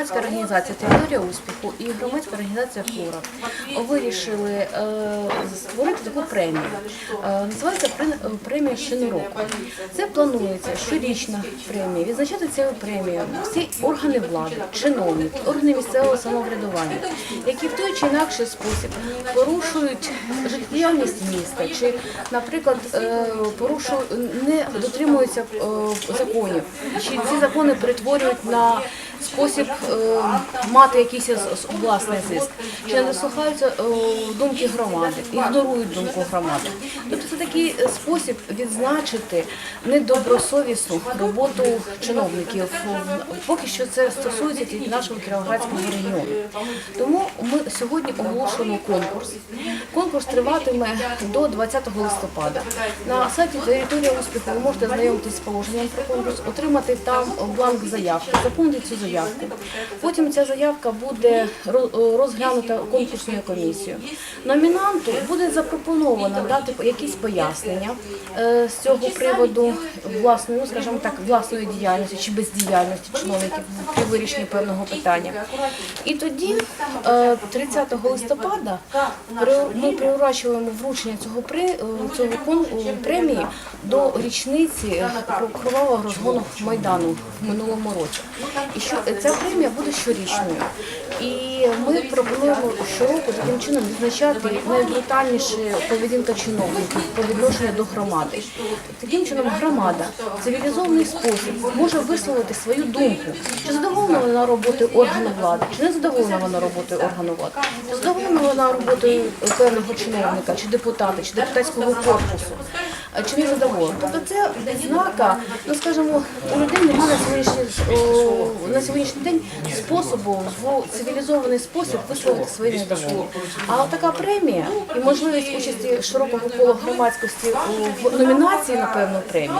громадська організація Територія успіху і громадська організація Флора вирішили е, створити таку премію. Е, Називається премія «Шини року». Це планується щорічна премія. Відзначати цю премію всі органи влади, чиновники, органи місцевого самоврядування, які в той чи інакший спосіб порушують життєдіяльність міста, чи, наприклад, е, порушують не дотримуються законів, чи ці закони перетворюють на спосіб е, мати якийсь власний зиск, чи не дослухаються е, думки громади, ігнорують думку громади. Тобто це такий спосіб відзначити недобросовісну роботу чиновників. Поки що це стосується тільки нашого Кіровоградського регіону. Тому ми сьогодні оголошуємо конкурс. Конкурс триватиме до 20 листопада. На сайті територія успіху ви можете знайомитися з положенням про конкурс, отримати там бланк заявки, заповнити цю заявку. Потім ця заявка буде розглянута конкурсною комісією. Номінанту буде запропоновано дати якісь пояснення е, з цього приводу власної, ну скажімо так, власної діяльності чи бездіяльності чиновників при вирішенні певного питання. І тоді, е, 30 листопада, ми приурочуємо вручення цього при е, цього е, премії до річниці кровавого розгону майдану в минулому році. І що ця премія буде щорічною. І ми пропонуємо щороку таким чином відзначати найбрутальніша поведінка чиновників по відношенню до громади. Таким чином громада цивілізований спосіб може висловити свою думку, чи задоволена вона роботою органу влади, чи не задоволена вона роботою органу влади, чи задоволена вона роботою певного чиновника, чи депутата, чи депутатського корпусу, чи не задоволена. Тобто це відзнака, ну скажімо, у людей немає на сьогоднішній сьогоднішній день способу цивілізований спосіб висловити свої недоволення. А така премія і можливість участі широкого кола громадськості у- номінації на певну премію,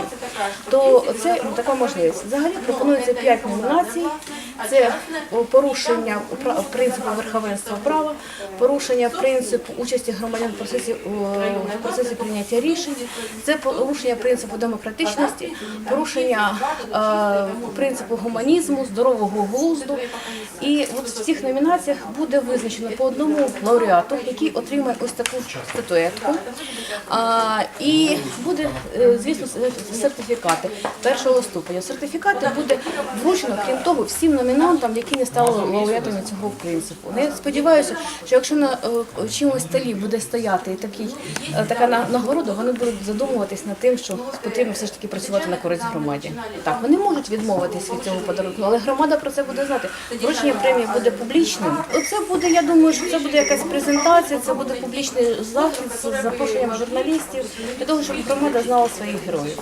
то це така можливість. Взагалі пропонується п'ять номінацій. Це порушення пра- принципу верховенства права, порушення принципу участі громадян в процесі, в процесі прийняття рішень, це порушення принципу демократичності, порушення е, принципу гуманізму, здорового глузду. І от в цих номінаціях буде визначено по одному лауреату, який отримає ось таку статуетку. І буде, е, звісно, сертифікати першого ступеня. Сертифікати буде вручено, крім того, всім номінантам, які не стали лауреатами цього принципу. Ну, Я сподіваюся, що якщо на е, чимось столі буде стояти такий, е, така на- нагорода, вони будуть задумуватись над тим, що потрібно все ж таки працювати на користь громаді. Так, вони можуть відмовитись від цього подарунку, але громада про це буде знати. Вручення премії буде публічним. Це буде, я думаю, що це буде якась презентація, це буде публічний захід з запрошенням журналістів для того, щоб громада знала своїх героїв.